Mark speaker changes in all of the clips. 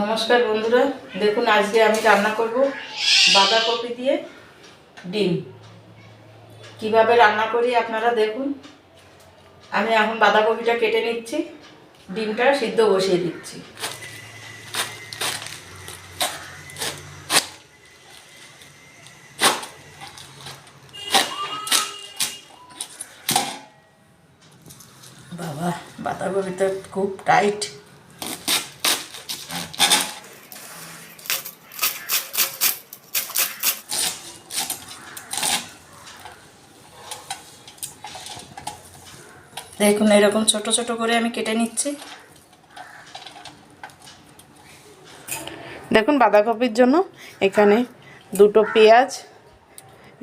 Speaker 1: নমস্কার বন্ধুরা, দেখুন আজকে আমি রান্না করব বাঁধাকপি দিয়ে ডিম। কীভাবে রান্না করি আপনারা দেখুন। আমি এখন বাঁধাকপিটা কেটে নিচ্ছি, ডিমটা সিদ্ধ বসিয়ে দিচ্ছি। বাবা, বাঁধাকপিটা খুব টাইট। দেখুন এরকম ছোট ছোট করে আমি কেটে নিচ্ছি।
Speaker 2: দেখুন বাঁধাকপির জন্য এখানে দুটো পেঁয়াজ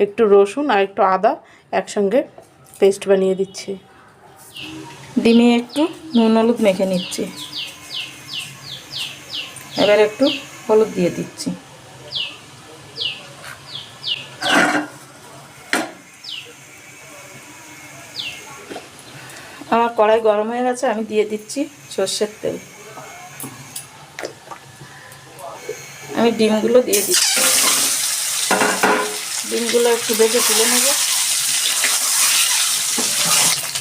Speaker 2: একটু রসুন আর একটু আদা একসঙ্গে পেস্ট বানিয়ে দিচ্ছি।
Speaker 1: ডিমে একটু নুন হলুদ মেখে নিচ্ছি। এবার একটু হলুদ দিয়ে দিচ্ছি। কড়াই গরম হয়ে গেছে, আমি দিয়ে দিচ্ছি সর্ষের তেল। আমি ডিমগুলো দিয়ে দিচ্ছি। ডিমগুলো একটু বেজে তুলে নেব।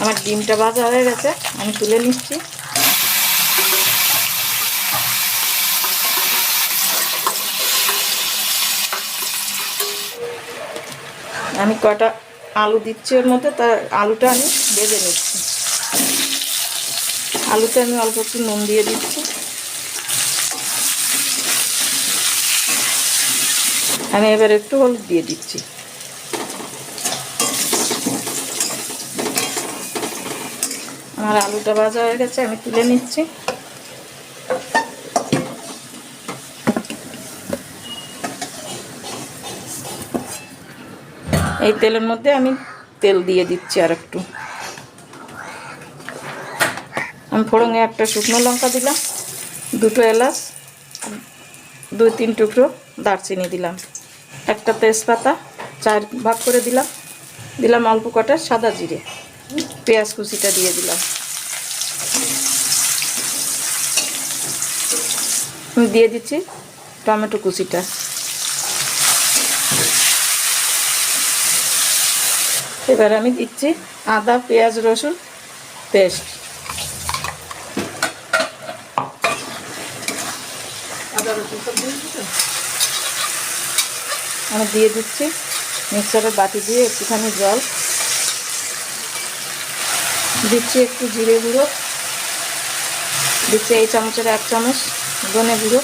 Speaker 1: আমার ডিমটা ভাজা হয়ে গেছে, আমি তুলে নিচ্ছি। আমি কটা আলু দিচ্ছি ওর মধ্যে, তার আলুটা আমি ভেজে নিচ্ছি। আলুতে আমি অল্প একটু নুন দিয়ে দিচ্ছি। আমি এবার একটু হলুদ দিয়ে দিচ্ছি। আমার আলুটা ভাজা হয়ে গেছে, আমি তুলে নিচ্ছি। এই তেলের মধ্যে আমি তেল দিয়ে দিচ্ছি আর একটু আমি ফোড়ঙে একটা শুকনো লঙ্কা দিলাম, দুটো এলাচ, দুই তিন টুকরো দারচিনি দিলাম, একটা তেজপাতা চার ভাগ করে দিলাম দিলাম অল্প কটা সাদা জিরে, পেঁয়াজ কুচিটা দিয়ে দিলাম। আমি দিয়ে দিচ্ছি টমেটো কুচিটা। এবার আমি দিচ্ছি আদা, পেঁয়াজ, রসুন, পেস্ট। আমি দিয়ে দিচ্ছি মিক্সারের বাটি দিয়ে একটুখানি জল। দিচ্ছি একটু জিরে গুঁড়ো। দিচ্ছি এই চামচের এক চামচ ধনে গুঁড়ো।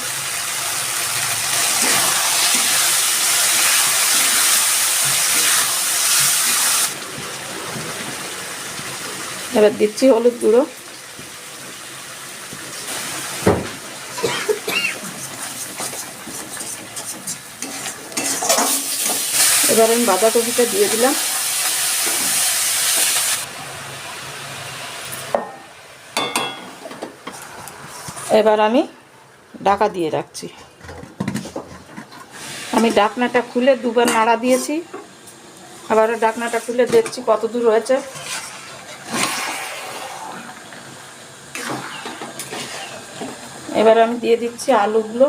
Speaker 1: এবার দিচ্ছি হলুদ গুঁড়ো। এবার আমি বাঁধাকপিটা দিয়ে দিলাম। এবার আমি ডাকা দিয়ে রাখছি। আমি ডাকনাটা খুলে দুবার নাড়া দিয়েছি। আবার ডাকনাটা খুলে দেখছি কত দূর হয়েছে। এবার আমি দিয়ে দিচ্ছি আলুগুলো।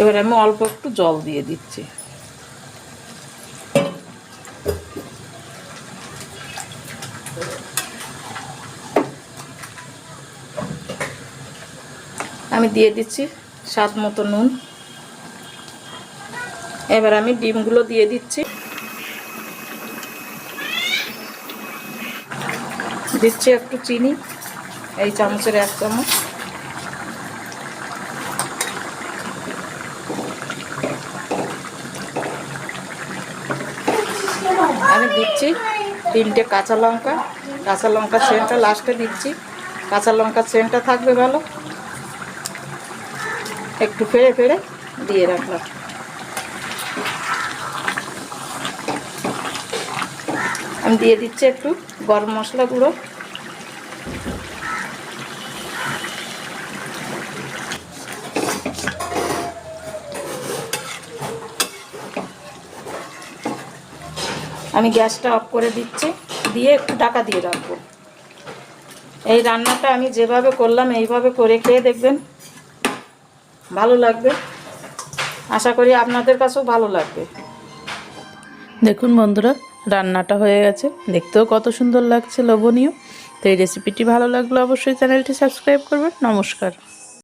Speaker 1: এবার আমি অল্প একটু জল দিয়ে দিচ্ছি। আমি দিয়ে দিচ্ছি স্বাদ মতো নুন। এবার আমি ডিমগুলো দিয়ে দিচ্ছি। দিচ্ছি একটু চিনি, এই চামচের এক চামচ। আমি দিচ্ছি তিনটে কাঁচা লঙ্কা কাঁচা লঙ্কা সেন্টটা লাস্টে দিচ্ছি। কাঁচা লঙ্কা সেন্টটা থাকবে ভালো? একটু ফেড়ে ফেড়ে দিয়ে রাখলাম। আমি দিয়ে দিচ্ছি একটু গরম মশলা গুঁড়ো। আমি গ্যাসটা অফ করে দিচ্ছি, দিয়ে একটু ঢাকা দিয়ে রাখব। এই রান্নাটা আমি যেভাবে করলাম, এইভাবে করে খেয়ে দেখবেন ভালো লাগবে। আশা করি আপনাদের কাছেও ভালো লাগবে।
Speaker 2: দেখুন বন্ধুরা, রান্নাটা হয়ে গেছে। দেখতেও কত সুন্দর লাগছে, লোভনীয়। তো এই রেসিপিটি ভালো লাগলে অবশ্যই চ্যানেলটি সাবস্ক্রাইব করবেন। নমস্কার।